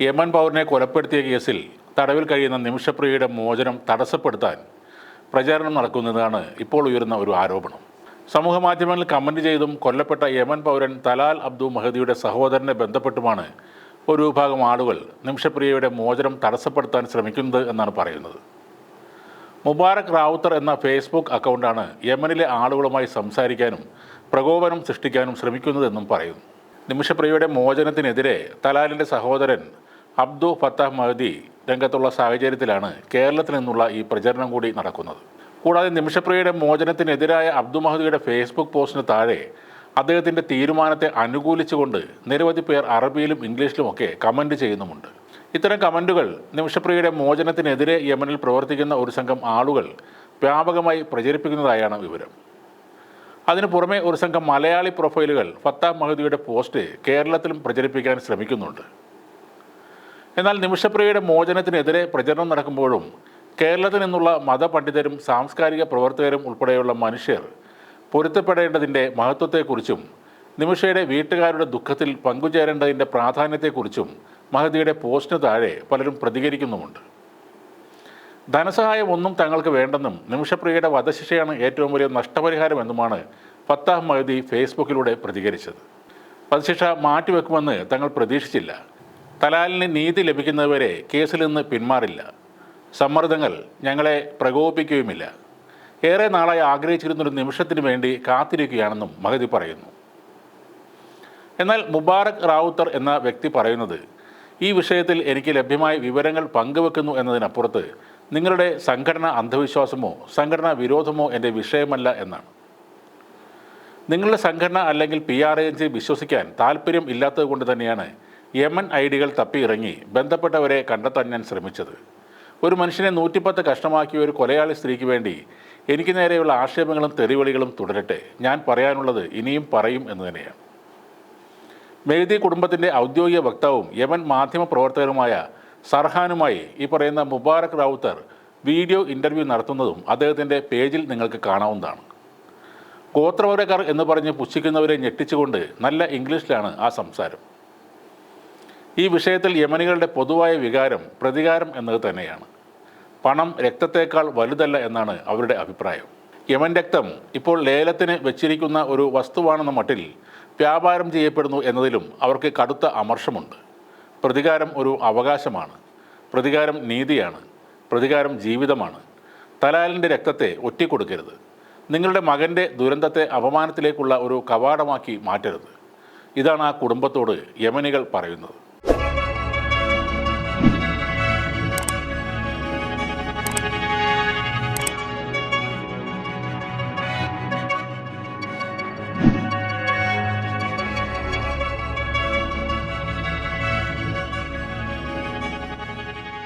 Yemen പൗരനെ കൊലപ്പെടുത്തിയ കേസിൽ തടവിൽ കഴിയുന്ന നിമിഷപ്രിയയുടെ മോചനം തടസ്സപ്പെടുത്താൻ പ്രചാരണം നടക്കുന്നതാണ് ഇപ്പോൾ ഉയരുന്ന ഒരു ആരോപണം. സമൂഹ മാധ്യമങ്ങളിൽ കമന്റ് ചെയ്തും കൊല്ലപ്പെട്ട യമൻ പൗരൻ തലാൽ അബ്ദു മഹദിയുടെ സഹോദരനെ ബന്ധപ്പെട്ടുമാണ് ഒരു വിഭാഗം ആളുകൾ നിമിഷപ്രിയയുടെ മോചനം തടസ്സപ്പെടുത്താൻ ശ്രമിക്കുന്നത് എന്നാണ് പറയുന്നത്. മുബാറക് റാവുത്തർ എന്ന ഫേസ്ബുക്ക് അക്കൗണ്ടാണ് യമനിലെ ആളുകളുമായി സംസാരിക്കാനും പ്രകോപനം സൃഷ്ടിക്കാനും ശ്രമിക്കുന്നതെന്നും പറയുന്നു. നിമിഷപ്രിയയുടെ മോചനത്തിനെതിരെ തലാലിന്റെ സഹോദരൻ അബ്ദു ഫത്താഹ് മഹദി രംഗത്തുള്ള സാഹചര്യത്തിലാണ് കേരളത്തിൽ നിന്നുള്ള ഈ പ്രചരണം കൂടി നടക്കുന്നത്. കൂടാതെ നിമിഷപ്രിയയുടെ മോചനത്തിനെതിരായ അബ്ദു മഹദിയുടെ ഫേസ്ബുക്ക് പോസ്റ്റിന് താഴെ അദ്ദേഹത്തിന്റെ തീരുമാനത്തെ അനുകൂലിച്ചുകൊണ്ട് നിരവധി പേർ അറബിയിലും ഇംഗ്ലീഷിലുമൊക്കെ കമന്റ് ചെയ്യുന്നുമുണ്ട്. ഇത്തരം കമന്റുകൾ നിമിഷപ്രിയയുടെ മോചനത്തിനെതിരെ യമനിൽ പ്രവർത്തിക്കുന്ന ഒരു സംഘം ആളുകൾ വ്യാപകമായി പ്രചരിപ്പിക്കുന്നതായാണ് വിവരം. അതിനു പുറമെ ഒരു സംഘം മലയാളി പ്രൊഫൈലുകൾ ഫത്താഹ് മഹദിയുടെ പോസ്റ്റ് കേരളത്തിലും പ്രചരിപ്പിക്കാൻ ശ്രമിക്കുന്നുണ്ട്. എന്നാൽ നിമിഷപ്രിയയുടെ മോചനത്തിനെതിരെ പ്രചരണം നടക്കുമ്പോഴും കേരളത്തിൽ നിന്നുള്ള മതപണ്ഡിതരും സാംസ്കാരിക പ്രവർത്തകരും ഉൾപ്പെടെയുള്ള മനുഷ്യർ പൊരുത്തപ്പെടേണ്ടതിന്റെ മഹത്വത്തെക്കുറിച്ചും നിമിഷയുടെ വീട്ടുകാരുടെ ദുഃഖത്തിൽ പങ്കുചേരേണ്ടതിന്റെ പ്രാധാന്യത്തെക്കുറിച്ചും മഹദിയുടെ പോസ്റ്റിന് താഴെ പലരും പ്രതികരിക്കുന്നുമുണ്ട്. ധനസഹായം ഒന്നും തങ്ങൾക്ക് വേണ്ടെന്നും നിമിഷപ്രിയയുടെ വധശിക്ഷയാണ് ഏറ്റവും വലിയ നഷ്ടപരിഹാരമെന്നുമാണ് ഫത്താഹ് മഹദി ഫേസ്ബുക്കിലൂടെ പ്രതികരിച്ചത്. വധശിക്ഷ മാറ്റിവെക്കുമെന്ന് തങ്ങൾ പ്രതീക്ഷിച്ചില്ല. തലാലിന് നീതി ലഭിക്കുന്നതുവരെ കേസിൽ നിന്ന് പിന്മാറില്ല. സമ്മർദ്ദങ്ങൾ ഞങ്ങളെ പ്രകോപിപ്പിക്കുകയുമില്ല. ഏറെ നാളായി ആഗ്രഹിച്ചിരുന്നൊരു നിമിഷത്തിന് വേണ്ടി കാത്തിരിക്കുകയാണെന്നും മഹതി പറയുന്നു. എന്നാൽ മുബാറക് റാവുത്തർ എന്ന വ്യക്തി പറയുന്നത് ഈ വിഷയത്തിൽ എനിക്ക് ലഭ്യമായ വിവരങ്ങൾ പങ്കുവെക്കുന്നു എന്നതിനപ്പുറത്ത് നിങ്ങളുടെ സംഘടന അന്ധവിശ്വാസമോ സംഘടനാ വിരോധമോ എന്റെ വിഷയമല്ല എന്നാണ്. നിങ്ങളുടെ സംഘടന അല്ലെങ്കിൽ പി ആർ ഏജൻസി വിശ്വസിക്കാൻ താല്പര്യം ഇല്ലാത്തത് കൊണ്ട് തന്നെയാണ് യമൻ ഐ ഡികൾ തപ്പിയിറങ്ങി ബന്ധപ്പെട്ടവരെ കണ്ടെത്താൻ ഞാൻ ശ്രമിച്ചത്. ഒരു മനുഷ്യനെ നൂറ്റിപ്പത്ത് കഷ്ടമാക്കിയ ഒരു കൊലയാളി സ്ത്രീക്ക് വേണ്ടി എനിക്ക് നേരെയുള്ള ആക്ഷേപങ്ങളും തെറിവിളികളും തുടരട്ടെ. ഞാൻ പറയാനുള്ളത് ഇനിയും പറയും എന്ന് തന്നെയാണ്. മെഴുതി കുടുംബത്തിന്റെ ഔദ്യോഗിക വക്താവും യമൻ മാധ്യമ പ്രവർത്തകരുമായ സർഹാനുമായി ഈ പറയുന്ന മുബാറക് റാവുത്തർ വീഡിയോ ഇന്റർവ്യൂ നടത്തുന്നതും അദ്ദേഹത്തിന്റെ പേജിൽ നിങ്ങൾക്ക് കാണാവുന്നതാണ്. ഗോത്രവർഗക്കാർ എന്ന് പറഞ്ഞ് പുച്ഛിക്കുന്നവരെ ഞെട്ടിച്ചുകൊണ്ട് നല്ല ഇംഗ്ലീഷിലാണ് ആ സംസാരം. ഈ വിഷയത്തിൽ യമനികളുടെ പൊതുവായ വികാരം പ്രതികാരം എന്നത് തന്നെയാണ്. പണം രക്തത്തേക്കാൾ വലുതല്ല എന്നാണ് അവരുടെ അഭിപ്രായം. യമൻ രക്തം ഇപ്പോൾ ലേലത്തിന് വെച്ചിരിക്കുന്ന ഒരു വസ്തുവാണെന്ന മട്ടിൽ വ്യാപാരം ചെയ്യപ്പെടുന്നു എന്നതിലും അവർക്ക് കടുത്ത അമർഷമുണ്ട്. പ്രതികാരം ഒരു അവകാശമാണ്. പ്രതികാരം നീതിയാണ്. പ്രതികാരം ജീവിതമാണ്. തലാലിന്റെ രക്തത്തെ ഒറ്റിക്കൊടുക്കരുത്. നിങ്ങളുടെ മകന്റെ ദുരന്തത്തെ അപമാനത്തിലേക്കുള്ള ഒരു കവാടമാക്കി മാറ്റരുത്. ഇതാണ് ആ കുടുംബത്തോട് യമനികൾ പറയുന്നത്.